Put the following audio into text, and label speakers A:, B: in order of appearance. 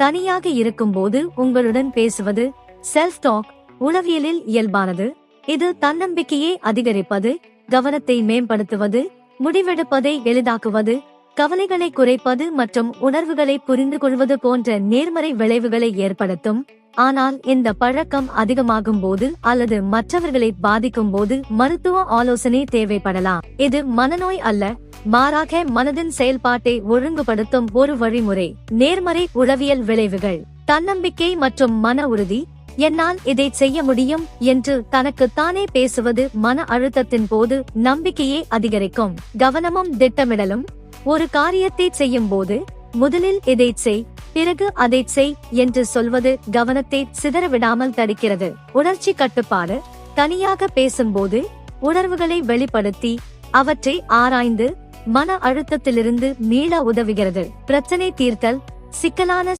A: தனியாக இருக்கும்போது உங்களுடன் பேசுவது செல்ஃப் டாக் உளவியலில் இயல்பானது. இது தன்னம்பிக்கையை அதிகரிப்பது கவனத்தை மேம்படுத்துவது முடிவெடுப்பதை எளிதாக்குவது கவலைகளை குறைப்பது மற்றும் உணர்வுகளை புரிந்து கொள்வது போன்ற நேர்மறை விளைவுகளை ஏற்படுத்தும். ஆனால் இந்த பழக்கம் அதிகமாகும் போது அல்லது மற்றவர்களை பாதிக்கும் போது மருத்துவ ஆலோசனை தேவைப்படலாம். இது மனநோய் அல்ல மாறாக மனதின் செயல்பாட்டை ஒழுங்குபடுத்தும் ஒரு வழிமுறை நேர்மறை உளவியல் விளைவுகள். தன்னம்பிக்கை மற்றும் மன உறுதி என்னால் இதை செய்ய முடியும் என்று தனக்கு தானே பேசுவது மன அழுத்தத்தின் போது நம்பிக்கையை அதிகரிக்கும். கவனமும் திட்டமிடலும் ஒரு காரியத்தை செய்யும் போது முதலில் இதை செய் பிறகு அதை செய் என்று சொல்வது கவனத்தை சிதறவிடாமல் தடுக்கிறது. உணர்ச்சி கட்டுப்பாடு தனியாக பேசும்போது உணர்வுகளை வெளிப்படுத்தி அவற்றை ஆராய்ந்து மன அழுத்தத்திலிருந்து மீள உதவுகிறது. பிரச்சனை தீர்த்தல் சிக்கலான